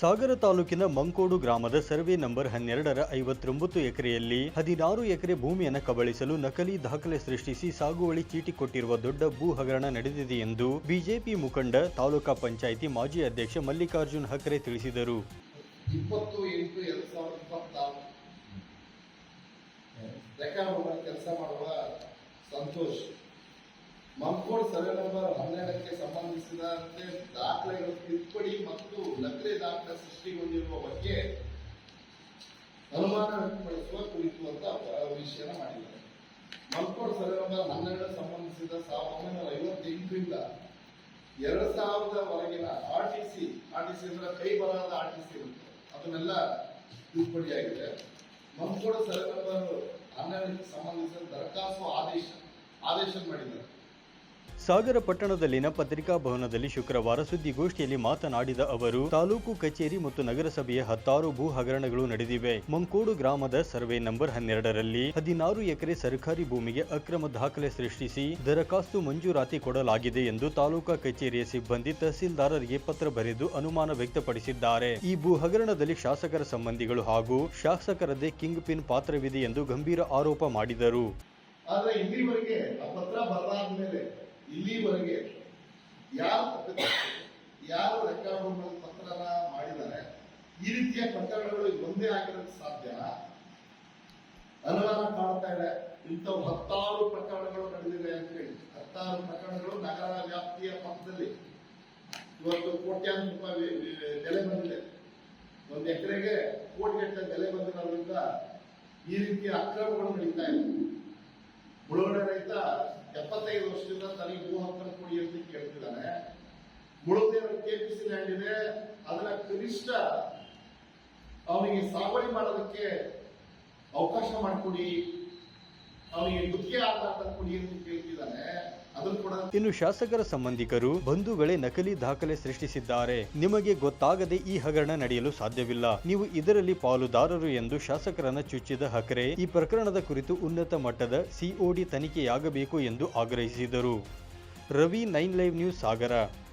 ಸಾಗರ ತಾಲೂಕಿನ ಮಂಕೋಡು ಗ್ರಾಮದ survey number ಹನ್ನೆರಡರ ಐವತ್ತೊಂಬತ್ತು ಎಕರೆಯಲ್ಲಿ ಹದಿನಾರು ಎಕರೆ ಭೂಮಿಯನ್ನು ಕಬಳಿಸಲು ನಕಲಿ ದಾಖಲೆ ಸೃಷ್ಟಿಸಿ ಸಾಗುವಳಿ ಚೀಟಿ ಕೊಟ್ಟಿರುವ ದೊಡ್ಡ ಭೂ ಹಗರಣ ನಡೆದಿದೆ ಎಂದು ಬಿಜೆಪಿ ಮುಖಂಡ ತಾಲೂಕಾ ಪಂಚಾಯಿತಿ ಮಾಜಿ ಅಧ್ಯಕ್ಷ ಮಲ್ಲಿಕಾರ್ಜುನ್ ಹಕ್ರೆ ತಿಳಿಸಿದರು. ಮಂಕೋಡ್ ಸರ್ವೆ ನಂಬರ್ ಹನ್ನೆರಡಕ್ಕೆ ಸಂಬಂಧಿಸಿದಂತೆ ದಾಖಲೆಗಳು ತಿದ್ದುಪಡಿ ಮತ್ತು ನಕಲಿ ದಾಖಲೆ ಸೃಷ್ಟಿಗೊಂಡಿರುವ ಬಗ್ಗೆ ಅನುಮಾನ ವ್ಯಕ್ತಪಡಿಸುವ ಕುರಿತು ಅಂತ ವಿಷಯನ ಮಾಡಿದ್ದಾರೆ. ಮಲ್ಕೋಡ್ ಸರ್ವೆ ನಂಬರ್ ಹನ್ನೆರಡು ಸಂಬಂಧಿಸಿದ ಸಾವಿರದ ಒಂಬೈನೂರ ಐವತ್ತೆಂಟರಿಂದ ಎರಡು ಸಾವಿರದ ವರೆಗಿನ R T C R T C ಅಂದ್ರೆ ಕೈ ಬರಹದ ಆರ್ ಟಿ ಸಿ ಇರುತ್ತೆ. ಅದನ್ನೆಲ್ಲ ತಿದ್ದುಪಡಿ ಆಗಿದೆ ಮಂಕೋಡ ಸರ್ವೆ ನಂಬರ್ ಹನ್ನೆರಡಕ್ಕೆ ಸಂಬಂಧಿಸಿದ ದರಖಾಸ್ತು ಆದೇಶ ಆದೇಶ ಮಾಡಿದ್ದಾರೆ. ಸಾಗರ ಪಟ್ಟಣದಲ್ಲಿನ ಪತ್ರಿಕಾ ಭವನದಲ್ಲಿ ಶುಕ್ರವಾರ ಸುದ್ದಿಗೋಷ್ಠಿಯಲ್ಲಿ ಮಾತನಾಡಿದ ಅವರು, ತಾಲೂಕು ಕಚೇರಿ ಮತ್ತು ನಗರಸಭೆಯ ಹತ್ತಾರು ಭೂ ಹಗರಣಗಳು ನಡೆದಿವೆ. ಮಂಕೋಡು ಗ್ರಾಮದ ಸರ್ವೆ ನಂಬರ್ ಹನ್ನೆರಡರಲ್ಲಿ ಹದಿನಾರು ಎಕರೆ ಸರ್ಕಾರಿ ಭೂಮಿಗೆ ಅಕ್ರಮ ದಾಖಲೆ ಸೃಷ್ಟಿಸಿ ದರಖಾಸ್ತು ಮಂಜೂರಾತಿ ಕೊಡಲಾಗಿದೆ ಎಂದು ತಾಲೂಕಾ ಕಚೇರಿಯ ಸಿಬ್ಬಂದಿ ತಹಸೀಲ್ದಾರರಿಗೆ ಪತ್ರ ಬರೆದು ಅನುಮಾನ ವ್ಯಕ್ತಪಡಿಸಿದ್ದಾರೆ. ಈ ಭೂ ಹಗರಣದಲ್ಲಿ ಶಾಸಕರ ಸಂಬಂಧಿಗಳು ಹಾಗೂ ಶಾಸಕರದೇ ಕಿಂಗ್ ಪಿನ್ ಪಾತ್ರವಿದೆ ಎಂದು ಗಂಭೀರ ಆರೋಪ ಮಾಡಿದರು. ಆದ್ರೆ ಇಲ್ಲಿವರೆಗೆ ಯಾವ ಯಾವ ರೆಕಾರ್ಡ್ ಪತ್ರನ ಮಾಡಿದ್ದಾರೆ, ಈ ರೀತಿಯ ಪ್ರಕರಣಗಳು ಒಂದೇ ಆಗಿರೋದು ಸಾಧ್ಯ? ಅನುಮಾನ ಕಾಣ್ತಾ ಇದೆ. ಇಂಥವು ಹತ್ತಾರು ಪ್ರಕರಣಗಳು ನಡೆದಿವೆ ಅಂತ ಹೇಳಿ. ಹತ್ತಾರು ಪ್ರಕರಣಗಳು ನಗರ ವ್ಯಾಪ್ತಿಯ ಪಕ್ಕದಲ್ಲಿ. ಇವತ್ತು ಕೋಟ್ಯಾಂತರ ರೂಪಾಯಿ ಬೆಲೆ ಬಂದಿದೆ. ಒಂದು ಎಕರೆಗೆ ಕೋಟಿಗಟ್ಟಲೆ ಬೆಲೆ ಬಂದಿರೋದ್ರಿಂದ ಈ ರೀತಿಯ ಅಕ್ರಮಗಳು ನಡೀತಾ ಇದೆ. ವರ್ಷದಿಂದ ತನಗೆ ಹಕ್ಕನ್ನು ಕೊಡಿ ಅಂತ ಕೇಳ್ತಿದ್ದಾನೆ. ಮುಳುದೇವರ ಕೆಪಿಸಿ ಲ್ಯಾಂಡ್ ಇದೆ ಅದರ ಕನಿಷ್ಠ ಅವನಿಗೆ ಸಾಗುವಳಿ ಮಾಡೋದಕ್ಕೆ ಅವಕಾಶ ಮಾಡಿಕೊಡಿ. ಅವನಿಗೆ ಗುತ್ತಿಗೆ ಆಧಾರ ಕೊಡಿ ಅಂತ ಕೇಳ್ತಿದ್ದಾನೆ. ಇನ್ನು ಶಾಸಕರ ಸಂಬಂಧಿಕರು ಬಂಧುಗಳೇ ನಕಲಿ ದಾಖಲೆ ಸೃಷ್ಟಿಸಿದ್ದಾರೆ. ನಿಮಗೆ ಗೊತ್ತಾಗದೆ ಈ ಹಗರಣ ನಡೆಯಲು ಸಾಧ್ಯವಿಲ್ಲ. ನೀವು ಇದರಲ್ಲಿ ಪಾಲುದಾರರು ಎಂದು ಶಾಸಕರನ್ನ ಚುಚ್ಚಿದ ಹಕರೆ, ಈ ಪ್ರಕರಣದ ಕುರಿತು ಉನ್ನತ ಮಟ್ಟದ ಸಿಒಡಿ ತನಿಖೆಯಾಗಬೇಕು ಎಂದು ಆಗ್ರಹಿಸಿದರು. Ravi nine live news Sagar.